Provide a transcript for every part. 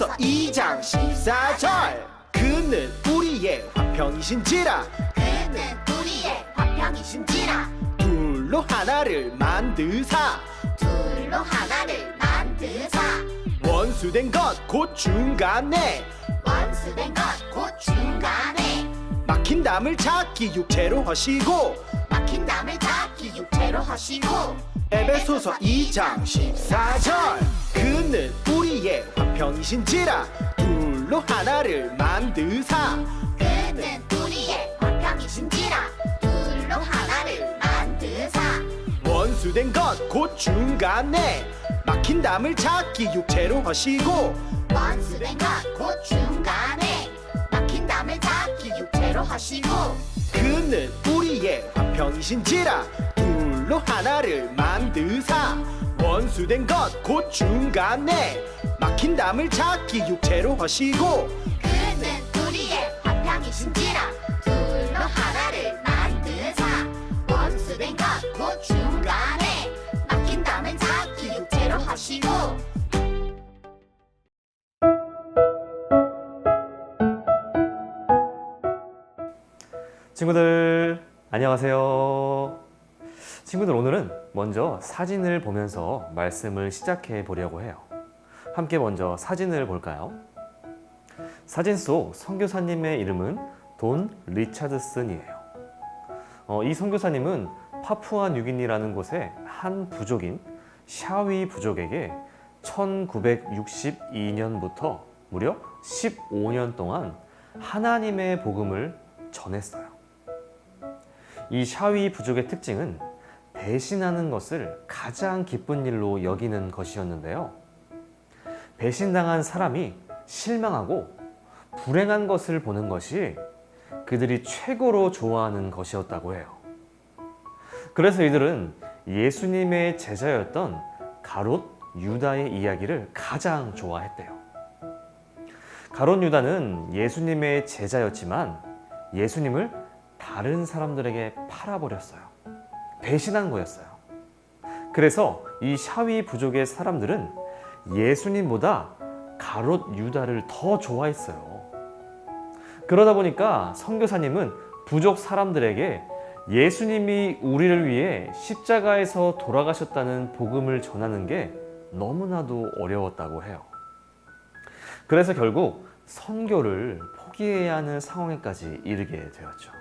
에베소서 2장 14절. 그는 우리의 화평이신지라. 그는 우리의 화평이신지라. 둘로 하나를 만드사. 둘로 하나를 만드사. 원수된 것 곧 중간에. 원수된 것 곧 중간에. 막힌 담을 찾기 육체로 하시고. 막힌 담을 닫기 육체로 하시고. 에베소서 2장 14절. 그는 우리 의 화평이신지라. 둘로 하나를 만드사. 그는 우리의 화평이신지라. 둘로 하나를 만드사. 원수된 것 곧 중간에 막힌 담을 찾기 육체로 하시고. 원수된 것 곧 중간에 막힌 담을 닫기 육체로 하시고 그는 우리의 화평이신지라 둘로 하나를 만드사. 원수된 것 곧 중간에 막힌 담을 찾기 육체로 하시고 그는 우리의 화평이신지라 둘로 하나를 친구들 안녕하세요. 친구들 오늘은 먼저 사진을 보면서 말씀을 시작해 보려고 해요. 함께 먼저 사진을 볼까요? 사진 속 선교사님의 이름은 돈 리차드슨이에요. 어, 이 선교사님은 파푸아 뉴기니라는 곳의 한 부족인 샤위 부족에게 1962년부터 무려 15년 동안 하나님의 복음을 전했어요. 이 샤위 부족의 특징은 배신하는 것을 가장 기쁜 일로 여기는 것이었는데요. 배신당한 사람이 실망하고 불행한 것을 보는 것이 그들이 최고로 좋아하는 것이었다고 해요. 그래서 이들은 예수님의 제자였던 가롯 유다의 이야기를 가장 좋아했대요. 가롯 유다는 예수님의 제자였지만 예수님을 다른 사람들에게 팔아버렸어요. 배신한 거였어요. 그래서 이 샤위 부족의 사람들은 예수님보다 가롯 유다를 더 좋아했어요. 그러다 보니까 선교사님은 부족 사람들에게 예수님이 우리를 위해 십자가에서 돌아가셨다는 복음을 전하는 게 너무나도 어려웠다고 해요. 그래서 결국 선교를 포기해야 하는 상황에까지 이르게 되었죠.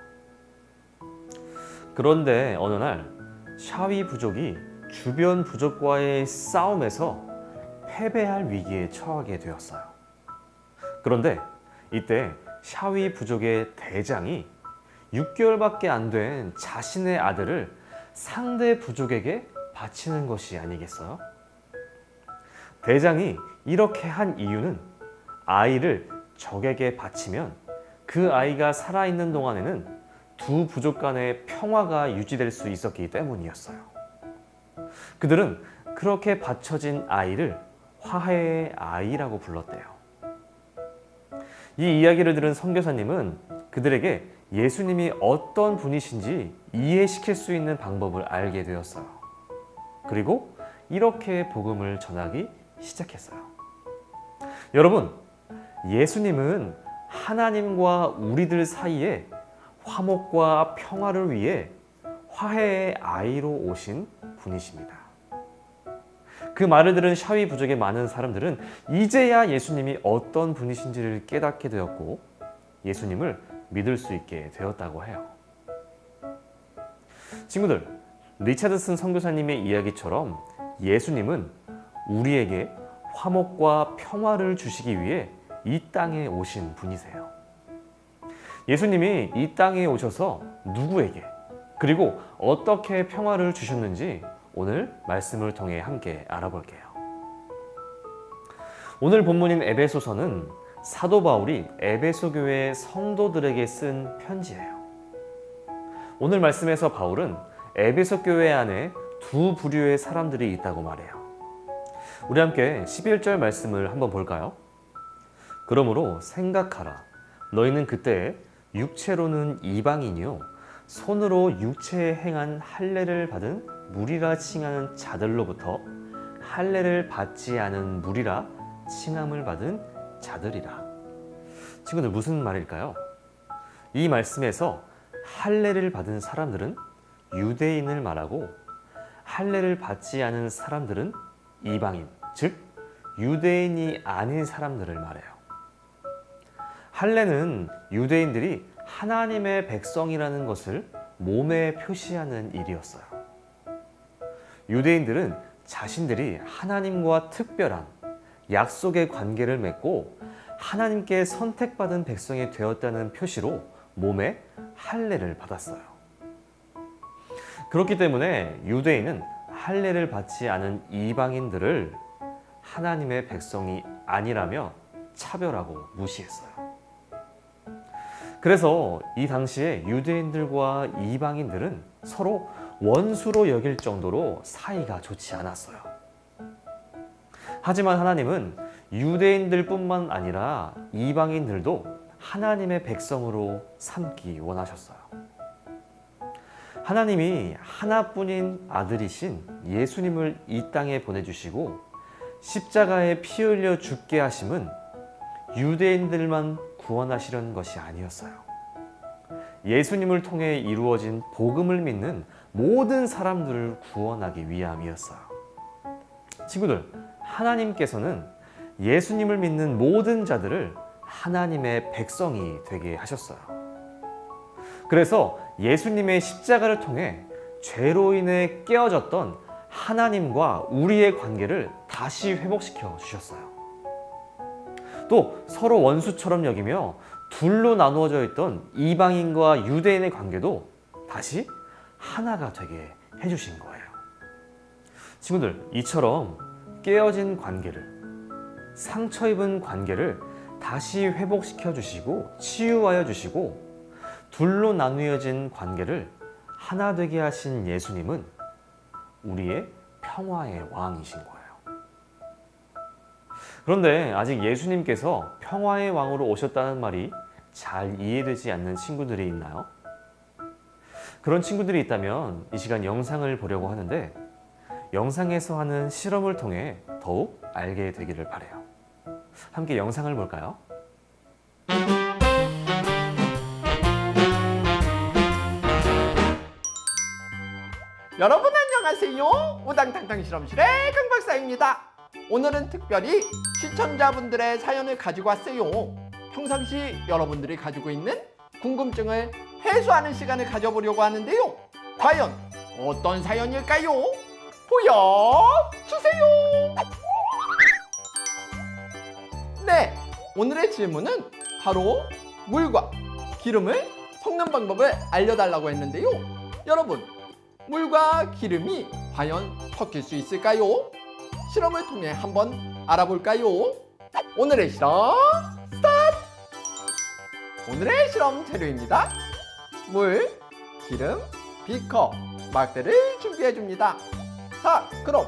그런데 어느 날 샤위 부족이 주변 부족과의 싸움에서 패배할 위기에 처하게 되었어요. 그런데 이때 샤위 부족의 대장이 6개월밖에 안 된 자신의 아들을 상대 부족에게 바치는 것이 아니겠어요? 대장이 이렇게 한 이유는 아이를 적에게 바치면 그 아이가 살아있는 동안에는 두 부족 간의 평화가 유지될 수 있었기 때문이었어요. 그들은 그렇게 바쳐진 아이를 화해의 아이라고 불렀대요. 이 이야기를 들은 선교사님은 그들에게 예수님이 어떤 분이신지 이해시킬 수 있는 방법을 알게 되었어요. 그리고 이렇게 복음을 전하기 시작했어요. 여러분, 예수님은 하나님과 우리들 사이에 화목과 평화를 위해 화해의 아이로 오신 분이십니다. 그 말을 들은 샤위 부족의 많은 사람들은 이제야 예수님이 어떤 분이신지를 깨닫게 되었고 예수님을 믿을 수 있게 되었다고 해요. 친구들, 리차드슨 선교사님의 이야기처럼 예수님은 우리에게 화목과 평화를 주시기 위해 이 땅에 오신 분이세요. 예수님이 이 땅에 오셔서 누구에게 그리고 어떻게 평화를 주셨는지 오늘 말씀을 통해 함께 알아볼게요. 오늘 본문인 에베소서는 사도 바울이 에베소 교회 성도들에게 쓴 편지예요. 오늘 말씀에서 바울은 에베소 교회 안에 두 부류의 사람들이 있다고 말해요. 우리 함께 11절 말씀을 한번 볼까요? 그러므로 생각하라. 너희는 그때 육체로는 이방인이요 손으로 육체에 행한 할례를 받은 무리라 칭하는 자들로부터 할례를 받지 않은 무리라 칭함을 받은 자들이라. 친구들 무슨 말일까요? 이 말씀에서 할례를 받은 사람들은 유대인을 말하고 할례를 받지 않은 사람들은 이방인, 즉 유대인이 아닌 사람들을 말해요. 할례는 유대인들이 하나님의 백성이라는 것을 몸에 표시하는 일이었어요. 유대인들은 자신들이 하나님과 특별한 약속의 관계를 맺고 하나님께 선택받은 백성이 되었다는 표시로 몸에 할례를 받았어요. 그렇기 때문에 유대인은 할례를 받지 않은 이방인들을 하나님의 백성이 아니라며 차별하고 무시했어요. 그래서 이 당시에 유대인들과 이방인들은 서로 원수로 여길 정도로 사이가 좋지 않았어요. 하지만 하나님은 유대인들뿐만 아니라 이방인들도 하나님의 백성으로 삼기 원하셨어요. 하나님이 하나뿐인 아들이신 예수님을 이 땅에 보내주시고 십자가에 피 흘려 죽게 하심은 유대인들만 구원하시려는 것이 아니었어요. 예수님을 통해 이루어진 복음을 믿는 모든 사람들을 구원하기 위함이었어요. 친구들, 하나님께서는 예수님을 믿는 모든 자들을 하나님의 백성이 되게 하셨어요. 그래서 예수님의 십자가를 통해 죄로 인해 깨어졌던 하나님과 우리의 관계를 다시 회복시켜 주셨어요. 또 서로 원수처럼 여기며 둘로 나누어져 있던 이방인과 유대인의 관계도 다시 하나가 되게 해주신 거예요. 친구들, 이처럼 깨어진 관계를, 상처 입은 관계를 다시 회복시켜 주시고 치유하여 주시고 둘로 나누어진 관계를 하나 되게 하신 예수님은 우리의 평화의 왕이신 거예요. 그런데 아직 예수님께서 평화의 왕으로 오셨다는 말이 잘 이해되지 않는 친구들이 있나요? 그런 친구들이 있다면 이 시간 영상을 보려고 하는데 영상에서 하는 실험을 통해 더욱 알게 되기를 바래요. 함께 영상을 볼까요? 여러분 안녕하세요. 우당탕탕 실험실의 강 박사입니다. 오늘은 특별히 시청자분들의 사연을 가지고 왔어요. 평상시 여러분들이 가지고 있는 궁금증을 해소하는 시간을 가져보려고 하는데요. 과연 어떤 사연일까요? 보여주세요. 네, 오늘의 질문은 바로 물과 기름을 섞는 방법을 알려달라고 했는데요. 여러분, 물과 기름이 과연 섞일 수 있을까요? 실험을 통해 한번 알아볼까요? 오늘의 실험 스타트! 오늘의 실험 재료입니다. 물, 기름, 비커, 막대를 준비해 줍니다. 자, 그럼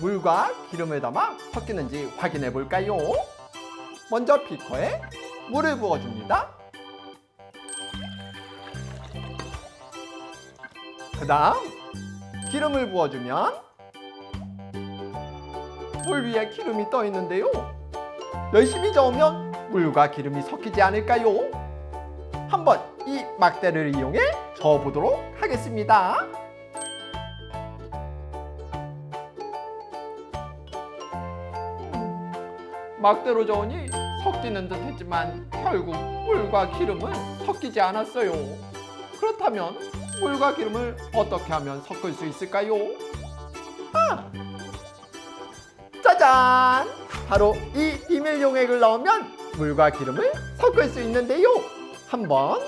물과 기름을 담아 섞이는지 확인해 볼까요? 먼저 비커에 물을 부어 줍니다. 그 다음 기름을 부어주면 물 위에 기름이 떠 있는데요. 열심히 저으면 물과 기름이 섞이지 않을까요? 한번 이 막대를 이용해 저어보도록 하겠습니다. 막대로 저으니 섞이는 듯 했지만 결국 물과 기름은 섞이지 않았어요. 그렇다면 물과 기름을 어떻게 하면 섞을 수 있을까요? 아! 짜잔! 바로 이 비밀 용액을 넣으면 물과 기름을 섞을 수 있는데요. 한번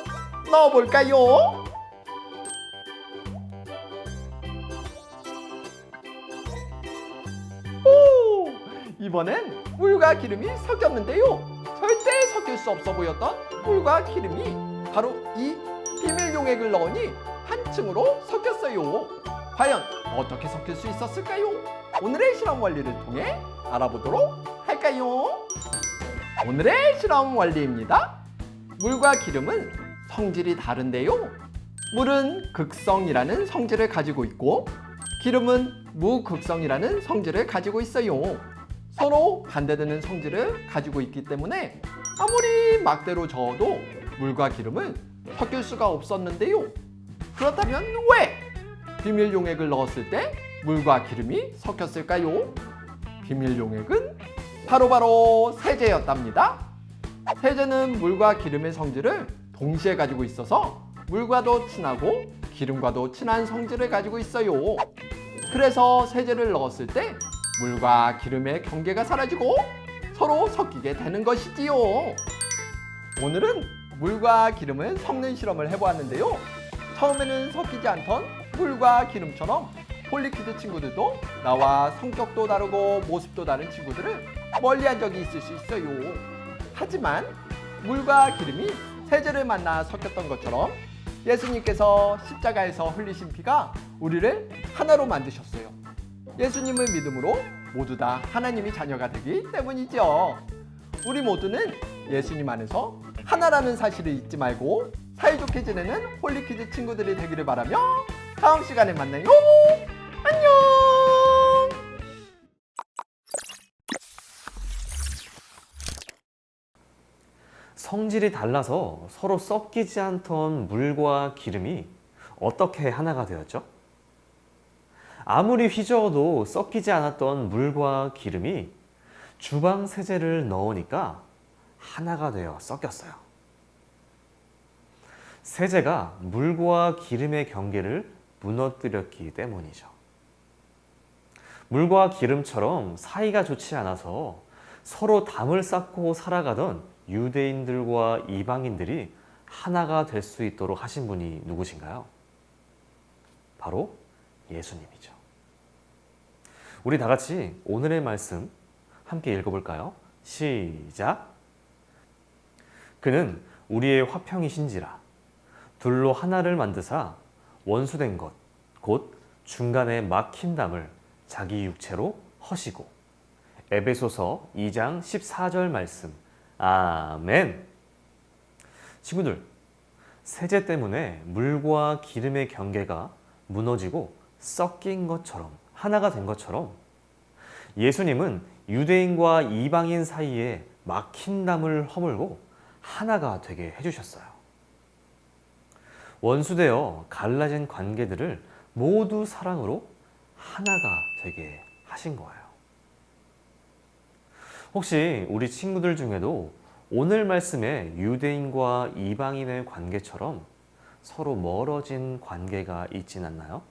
넣어볼까요? 오! 이번엔 물과 기름이 섞였는데요. 절대 섞일 수 없어 보였던 물과 기름이 바로 이 비밀 용액을 넣으니 한층으로 섞였어요. 과연 어떻게 섞일 수 있었을까요? 오늘의 실험 원리를 통해 알아보도록 할까요? 오늘의 실험 원리입니다. 물과 기름은 성질이 다른데요. 물은 극성이라는 성질을 가지고 있고 기름은 무극성이라는 성질을 가지고 있어요. 서로 반대되는 성질을 가지고 있기 때문에 아무리 막대로 저어도 물과 기름은 섞일 수가 없었는데요. 그렇다면 왜 비밀 용액을 넣었을 때 물과 기름이 섞였을까요? 비밀 용액은 바로 바로 세제였답니다. 세제는 물과 기름의 성질을 동시에 가지고 있어서 물과도 친하고 기름과도 친한 성질을 가지고 있어요. 그래서 세제를 넣었을 때 물과 기름의 경계가 사라지고 서로 섞이게 되는 것이지요. 오늘은 물과 기름을 섞는 실험을 해보았는데요. 처음에는 섞이지 않던 물과 기름처럼 폴리키드 친구들도 나와 성격도 다르고 모습도 다른 친구들을 멀리한 적이 있을 수 있어요. 하지만 물과 기름이 세제를 만나 섞였던 것처럼 예수님께서 십자가에서 흘리신 피가 우리를 하나로 만드셨어요. 예수님을 믿음으로 모두 다 하나님이 자녀가 되기 때문이죠. 우리 모두는 예수님 안에서 하나라는 사실을 잊지 말고 사이좋게 지내는 홀리키즈 친구들이 되기를 바라며 다음 시간에 만나요. 성질이 달라서 서로 섞이지 않던 물과 기름이 어떻게 하나가 되었죠? 아무리 휘저어도 섞이지 않았던 물과 기름이 주방 세제를 넣으니까 하나가 되어 섞였어요. 세제가 물과 기름의 경계를 무너뜨렸기 때문이죠. 물과 기름처럼 사이가 좋지 않아서 서로 담을 쌓고 살아가던 유대인들과 이방인들이 하나가 될 수 있도록 하신 분이 누구신가요? 바로 예수님이죠. 우리 다 같이 오늘의 말씀 함께 읽어볼까요? 시작. 그는 우리의 화평이신지라 둘로 하나를 만드사 원수된 것, 곧 중간에 막힌 담을 자기 육체로 허시고 에베소서 2장 14절 말씀 아멘. 친구들, 세제 때문에 물과 기름의 경계가 무너지고 섞인 것처럼 하나가 된 것처럼 예수님은 유대인과 이방인 사이에 막힌 담을 허물고 하나가 되게 해주셨어요. 원수되어 갈라진 관계들을 모두 사랑으로 하나가 되게 하신 거예요. 혹시 우리 친구들 중에도 오늘 말씀에 유대인과 이방인의 관계처럼 서로 멀어진 관계가 있진 않나요?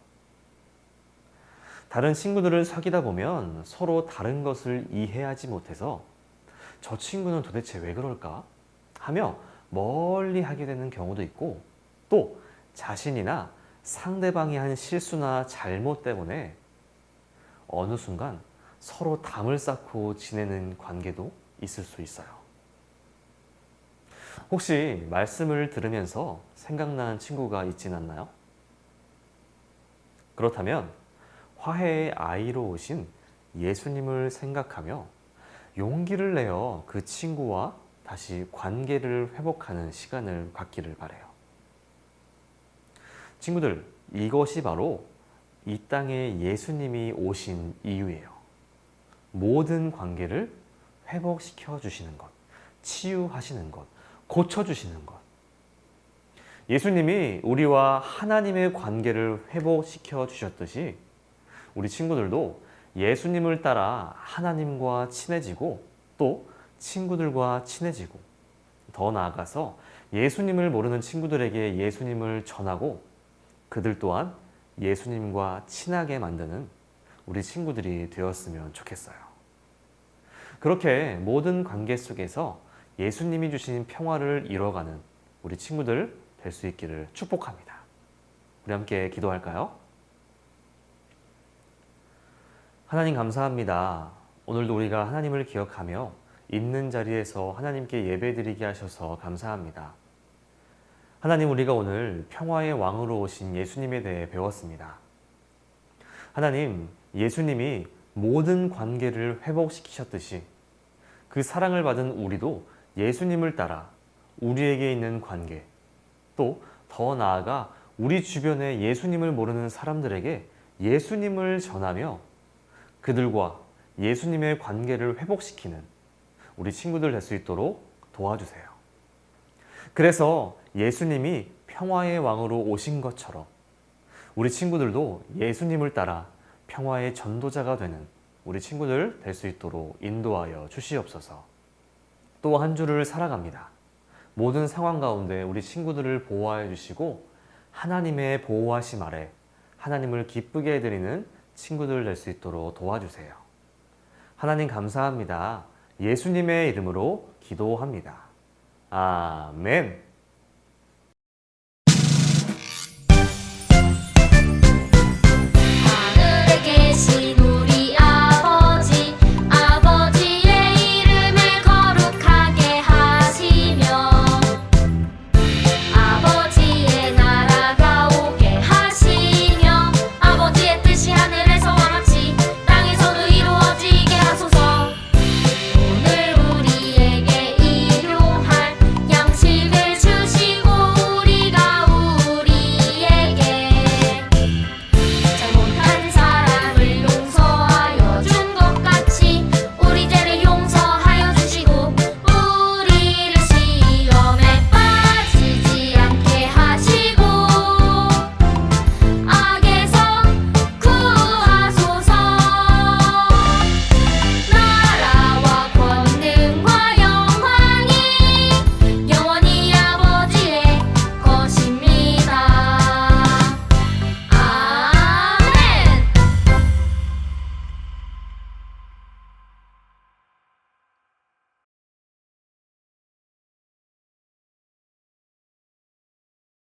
다른 친구들을 사귀다 보면 서로 다른 것을 이해하지 못해서 저 친구는 도대체 왜 그럴까? 하며 멀리 하게 되는 경우도 있고 또 자신이나 상대방이 한 실수나 잘못 때문에 어느 순간 서로 담을 쌓고 지내는 관계도 있을 수 있어요. 혹시 말씀을 들으면서 생각나는 친구가 있진 않나요? 그렇다면 화해의 아이로 오신 예수님을 생각하며 용기를 내어 그 친구와 다시 관계를 회복하는 시간을 갖기를 바래요. 친구들, 이것이 바로 이 땅에 예수님이 오신 이유예요. 모든 관계를 회복시켜 주시는 것, 치유하시는 것, 고쳐 주시는 것. 예수님이 우리와 하나님의 관계를 회복시켜 주셨듯이 우리 친구들도 예수님을 따라 하나님과 친해지고 또 친구들과 친해지고 더 나아가서 예수님을 모르는 친구들에게 예수님을 전하고 그들 또한 예수님과 친하게 만드는 우리 친구들이 되었으면 좋겠어요. 그렇게 모든 관계 속에서 예수님이 주신 평화를 이뤄가는 우리 친구들 될 수 있기를 축복합니다. 우리 함께 기도할까요? 하나님 감사합니다. 오늘도 우리가 하나님을 기억하며 있는 자리에서 하나님께 예배드리게 하셔서 감사합니다. 하나님 우리가 오늘 평화의 왕으로 오신 예수님에 대해 배웠습니다. 하나님 예수님이 모든 관계를 회복시키셨듯이 그 사랑을 받은 우리도 예수님을 따라 우리에게 있는 관계 또 더 나아가 우리 주변에 예수님을 모르는 사람들에게 예수님을 전하며 그들과 예수님의 관계를 회복시키는 우리 친구들 될 수 있도록 도와주세요. 그래서 예수님이 평화의 왕으로 오신 것처럼 우리 친구들도 예수님을 따라 평화의 전도자가 되는 우리 친구들 될 수 있도록 인도하여 주시옵소서. 또 한 주를 살아갑니다. 모든 상황 가운데 우리 친구들을 보호하여 주시고 하나님의 보호하심 아래 하나님을 기쁘게 해드리는 친구들 될 수 있도록 도와주세요. 하나님 감사합니다. 예수님의 이름으로 기도합니다. 아멘. 하늘에 계신